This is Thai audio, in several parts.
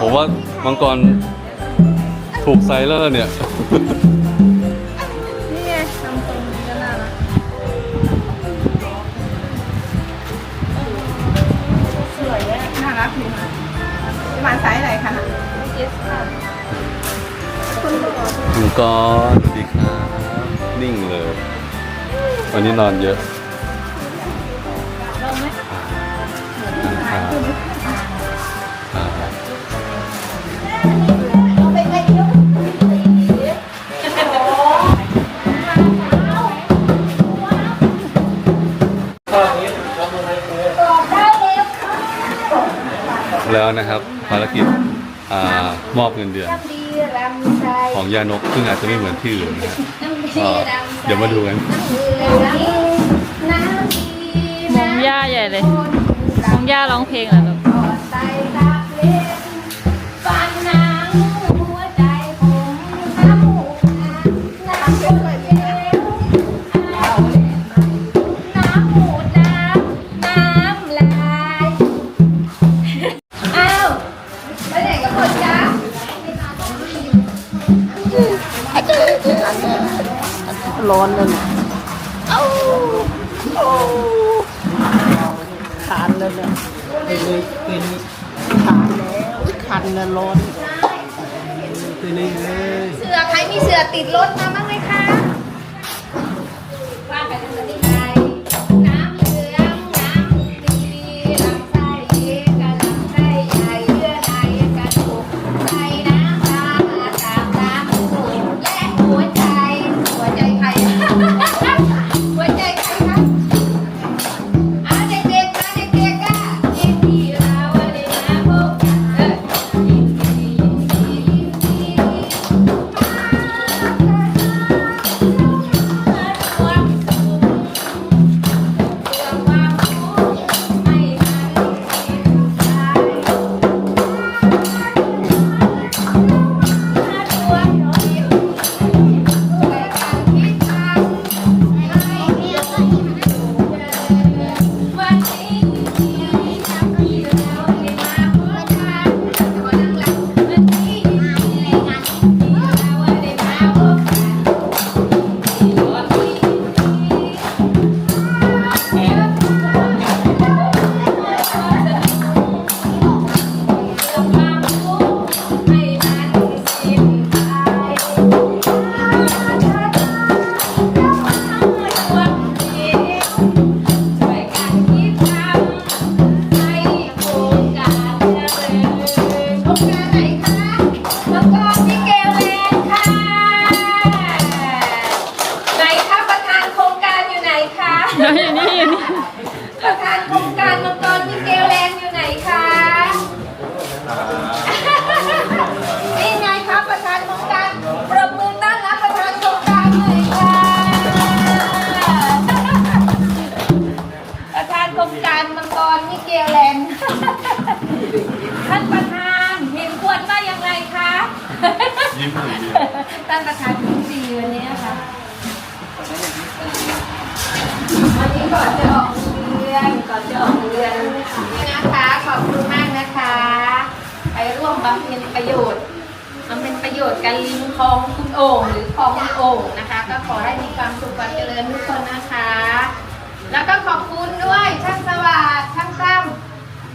ผมว่ามังกรถูกไซส์แล้วล่ะเนี่ย นี่ไงทำตรงนี้ก็น่ารักสวยอะน่ารักดีค่ะประมาณไซส์อะไรคะเอสค่ะคุณบอกมังกรสวัสดีครับนิ่งเลย วันนี้นอนเยอะ ของยานกซึ่งอาจจะไม่เหมือนที่อื่นนะฮะก็เดี๋ยวมาดูกันน้ำดีมงย่าใหญ่เลยมงย่าร้องเพลงเหรอลูก โอ้คันเลยเนี่ยเป็นเป็นคันแล้วคันเลยร้อนเป็นเลย เสือใครมีเสือติดรถมาบ้าง เพ็ญประโยชน์บำเพ็ญประโยชน์กันลิงคลองคุณโอ่งหรือคลองคุณโอ่งนะคะ ก็ขอให้มีความสุขความเจริญทุกคนนะคะ แล้วก็ขอบคุณด้วยช่างสวัสดิ์ช่างตั้ม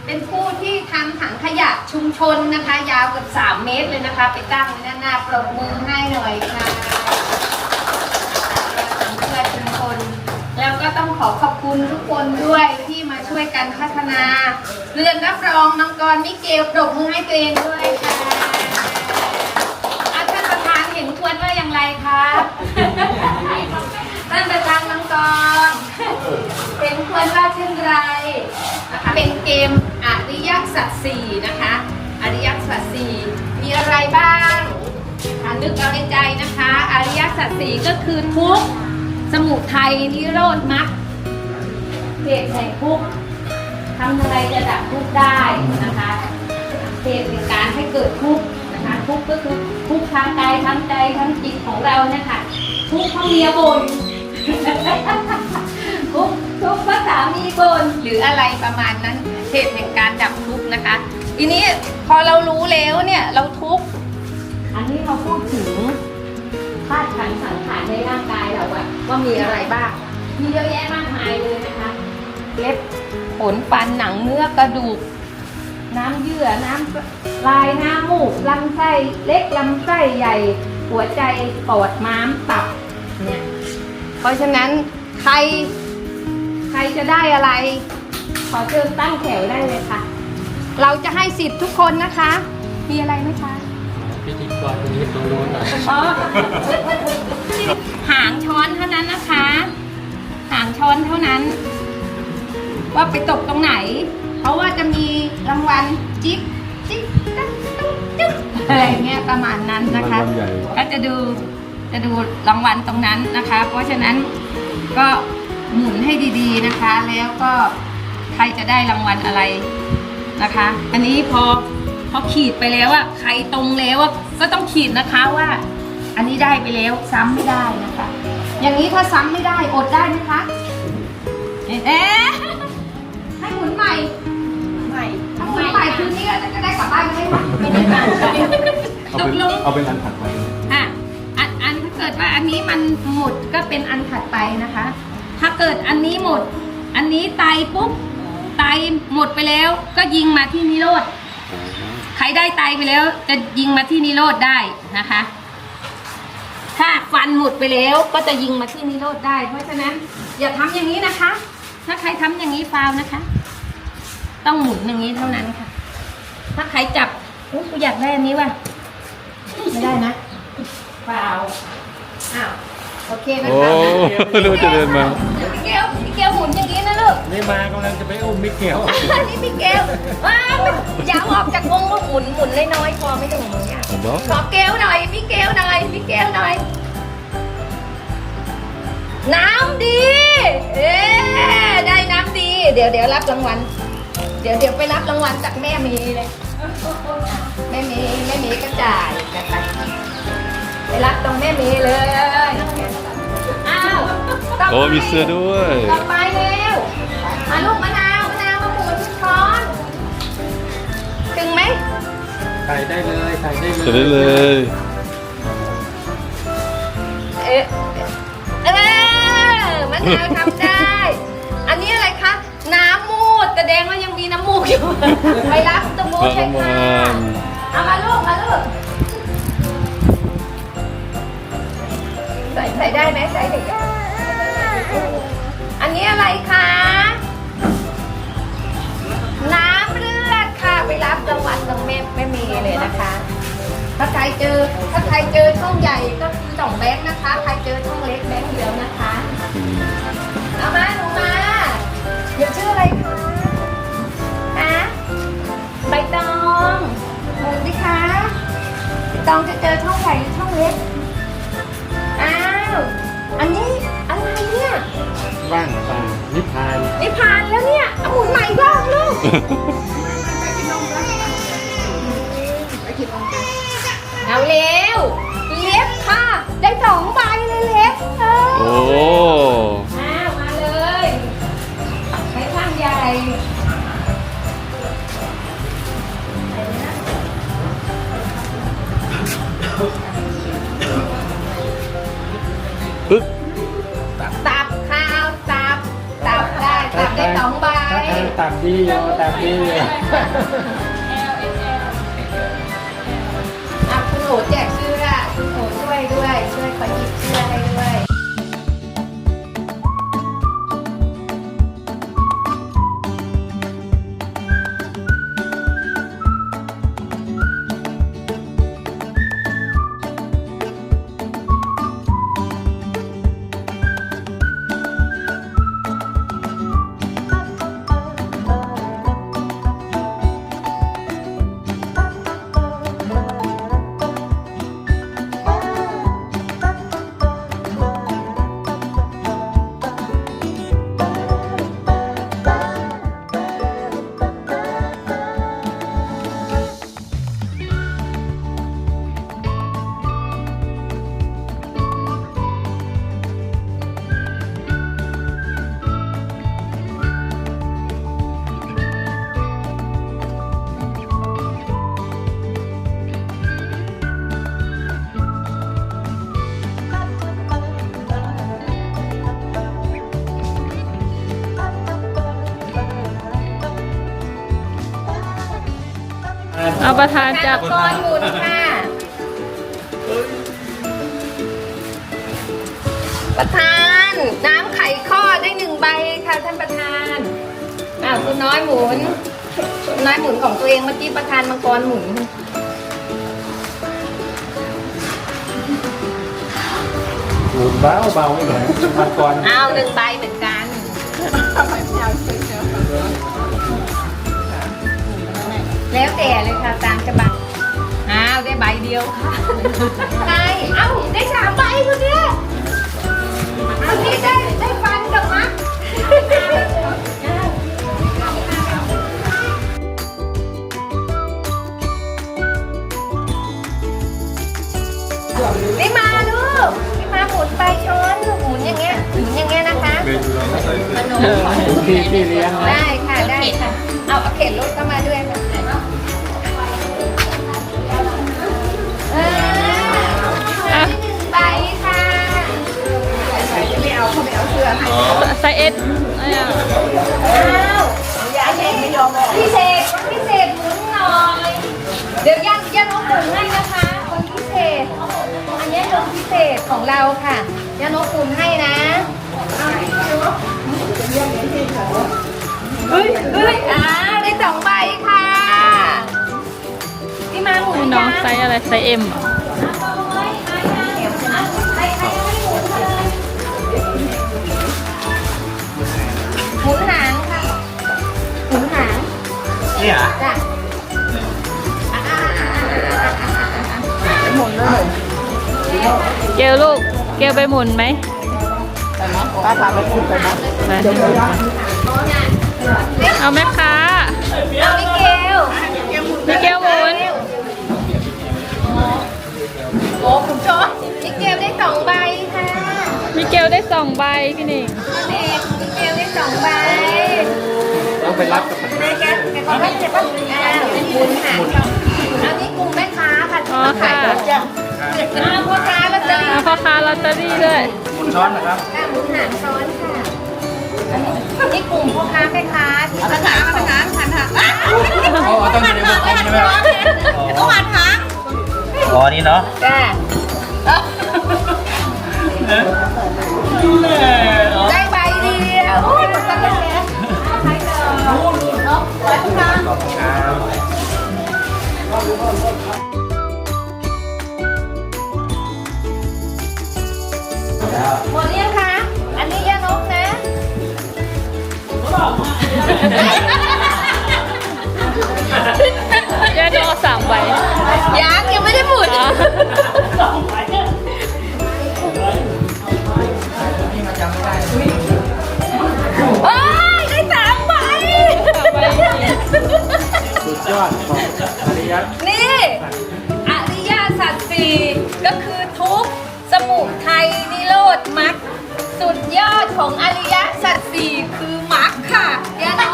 เป็นผู้ที่ทำถังขยะชุมชนนะคะ ยาวเกือบ3 เมตรเลยนะคะ ไปตั้งไว้ด้านหน้าปรบมือให้หน่อยค่ะเพื่อชุมชนแล้วก็ต้องขอขอบคุณทุกคนด้วยที่มาช่วยกันพัฒนา เรือนรับรองน้องกรมิเกลปรบมือให้ตัวเองด้วยค่ะอะท่านประธานเห็นควรว่าอย่างไรคะ ท่านประธานมังกร เป็นควรว่าเช่นไรนะคะเป็นเกมอริยสัจสี่นะคะอริยสัจสี่มีอะไรบ้างนึกเอาในใจนะคะอริยสัจสี่ก็คือทุกสมุทัยนิโรธมรรคเหตุแห่งทุกทำอะไรจะดับทุกได้นะคะเหตุแห่งการให้เกิดทุกนะคะทุกก็คือทุกทางกายทางใจทางจิตของเราเนี่ยค่ะทุกเพราะเมียบ่น ทุกข์ทุกข์เพราะสามีบ่นหรืออะไรประมาณนั้นเหตุแห่งการดับทุกข์นะคะ ทีนี้พอเรารู้แล้วเนี่ยเราทุกข์อันนี้เราพูดถึงธาตุขันธ์สังขารในร่างกายเราอะว่ามีอะไรบ้าง มีเยอะแยะมากมายเลยนะคะเล็บขนฟันหนังเนื้อกระดูก น้ำเยื่อน้ำลายน้ำมูกลำไส้เล็กลำไส้ใหญ่ หัวใจปอดม้ามตับเนี่ยเพราะฉะนั้นใคร ครจะได้อะไร ขอเชิญตั้งแถวได้เลยค่ะ เราจะให้สิทธิ์ทุกคนนะคะ มีอะไรไหมคะพิธีกรคนนี้ตรงนู้นหน่อยอ๋อหางช้อนเท่านั้นนะคะ หางช้อนเท่านั้น ว่าไปตกตรงไหน เพราะว่าจะมีรางวัลจิ๊บจิ๊บตั้งตุ๊กจิ๊บอะไรเงี้ยประมาณนั้นนะคะรางวัลใหญ่ก็จะดูจะดูรางวัลตรงนั้นนะคะ เพราะฉะนั้นก็ หมุนให้ดีๆนะคะ แล้วก็ใครจะได้รางวัลอะไรนะคะ อันนี้พอพอขีดไปแล้วอะใครตรงแล้วอะก็ต้องขีดนะคะว่า อันนี้ได้ไปแล้วซ้ำไม่ได้นะคะ อย่างนี้ถ้าซ้ำไม่ได้อดได้ไหมคะเอ๊ะให้หมุนใหม่ใหม่ถ้าหมุนใหม่คืนนี้เราจะได้กลับบ้านกันไหมคะไม่ได้ค่ะเอาตเป็กนลงเอาเป็นอันถัดไปอะอันอันถ้าเกิดว่าอันนี้มันหมดก็เป็นอันถัดไปนะคะ ถ้าเกิดอันนี้หมด อันนี้ไตปุ๊บไตหมดไปแล้วก็ยิงมาที่นิโรธใครได้ไตไปแล้ว จะยิงมาที่นิโรธได้นะคะ ถ้าฟันหมดไปแล้วก็จะยิงมาที่นิโรธได้ เพราะฉะนั้น อย่าทำอย่างนี้นะคะ ถ้าใครทำอย่างนี้ฟาวนะคะ ต้องหมุนอย่างนี้เท่านั้นค่ะ ถ้าใครจับอุ๊ยกูอยากได้อันนี้ว่ะไม่ได้นะฟาวอ้าว โอเคนะโอ้คะรู้จะเดินมา พี่เกลพี่เกลหมุนอย่างนี้นะลูก นี่มากำลังจะไปอุ้มมิเกลอันนี้พี่เกลว้าวอย่าเอาออกจากวงลูกหมุนหมุนน้อยๆพอไม่ต้องหมุนยากผมบอกขอเกลหน่อยพี่เกลหน่อยพี่เกลหน่อย น้ำดี เอ๊ะได้น้ำดี เดี๋ยวเดี๋ยวรับรางวัล เดี๋ยวเดี๋ยวไปรับรางวัลจากแม่เมย์เลย แม่เมย์แม่เมย์ก็จ่ายนะคะไปรับตรงแม่เมย์เลยอ้าวต่ไป โอ้มีเสื้อด้วยต่อไปเร็วมาลูกมะนาวมะนาวมาหมุนช้อนถึงไหมใส่ได้เลยใส่ได้เลยจะได้เลย เอ๊ะเออมะนาวทำได้ อันนี้อะไรคะ น้ำมูดแสดงว่ายังมีน้ำมูกอยู่ ไปรับตะมูรางใช่ค่ะวัลเอามาลูกมาลูกใส่ใส่ได้ไหมใส่ได้อั นี้อะไรคะ น้ำเลือดค่ะ ไปรับรางหวัลตรงแม่แม่เมย์เลยนะคะ ถ้าใครเจอ ถ้าใครเจอช่องใหญ่ก็คือสองแบงค์นะคะ ใครเจอช่องเล็กแบงค์เดียวนะคะ เอามาหนูมาเดี๋ยวชื่ออะไรคะฮะใบตองหมูสิคะใบตองจะเจอช่อง ว่างเปล่านิพพานนี่ผ่านแล้วเนี่ยเอาหมุนใหม่อีกรอบลูกเอาเร็ว เอาประธานจับกรหมุนค่ะ ประธาน น้ำไข่ข้อได้หนึ่งใบค่ะท่านประธานอ้าวคุณน้อยหมุนคุณน้อยหมุนของตัวเองเมื่อกี้ประธานมังกรหมุนหมุนเบาเบาหน่อยมังกรอ้าวหนึ่งใบเหมือนกัน แล้วแต่เลยค่ะตามฉบับอ้าวได้ใบเดียวค่ะใช่เอ้าได้สามใบคนเนี้ยคนนี้ได้ได้ฟันกับมัดนี่มาลูกนี่มาหมุนไปช้อนลูกหมุนอย่างเงี้ยหมุนอย่างเงี้ยนะคะเมนูเราก็ใส่เสร็จพี่พี่เลี้ยงนะได้ค่ะได้ค่ะเอาเอาเข็นรถเข้ามาด้วย ไซส์เอสอะไรอะอ้าวอันนี้พิเศษพิเศษหมุนหน่อย เดี๋ยวย่าย่าน้องหมุนให้นะคะ คนพิเศษ อันนี้คนพิเศษของเราค่ะย่าน้องหมุนให้นะเฮ้ยเฮ้ยอ่าได้สองใบค่ะพี่มาหมุนให้น้องยังไซส์อะไรไซส์เอ็มอะ หมุนหางค่ะหมุนหางเนี่ยจ้ะเกลลูก เกลไปหมุนไหมป้าพาไปพูดไปนะไปเอาแม่ค้าเอามิเกลมิเกลหมุนโอ้คุณชอบมิเกลได้สองใบค่ะมิเกลได้สองใบพี่หนิง องใบต้องไปรับกับมันแม่แกแกขอรับเจ็บป่ะอ้าวหมุนหางเอานี่กลุ่มแม่ค้าค่ะอ๋อค่ะจ้ะอ้าวพ่อค้าลอตเตอรี่เอาพ่อค้าลอตเตอรี่ด้วยหมุนช้อนนะครับค่ะหมุนหางซ้อนค่ะนี่กลุ่มพ่อค้าแม่ค้าที่พ่อค้าพ่อค้าหันหางอ๋อต้องอยู่ในวงกลมใช่ไหมต้องหันหางอ๋อนี่เนาะจ้ะ ย่าโนสามใบยังยังไม่ได้หมุนอ๋อเอ้ยได้สามใบ สุดยอดของอริยะนี่ อริยสัจสี่ก็คือทุกข์สมุทัยนิโรธมรรคสุดยอดของอริยสัจสี่คือมรรคค่ะยาน้องได้สุด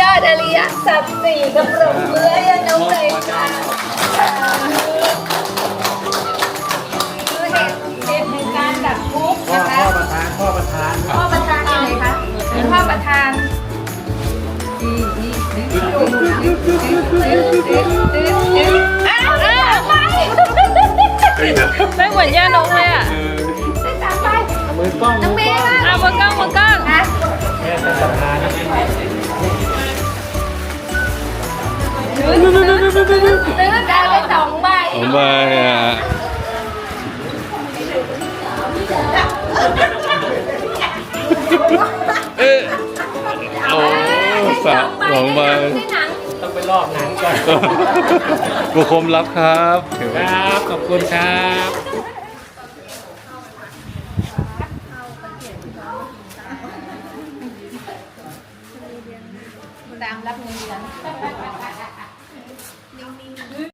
ยอดอริยสัจสี่กับปรบมือยาน้องเลยค่ะคือเหตุเหตุแห่งการดับทุกข์พ่อนะคะพ่อประธานพ่อประธานพ่อประธานอยู่ไหนคะมีพ่อประธาน นี่นี่นี่อ้าวได้ามใบไม่เหมือนย่านกเลยอะได้สามใบมือกล้องน้องเมย์มาเอามือกล้องมือกล้องนะ แม่เป็นประธาน ซื้อซื้อซื้อได้ไปสองใบของใบอะเอ๊ะโอ้สามสองใบได้หนังต้องไปลอกหนังก่อนบุคมรับครับ ครับ ขอบคุณครับ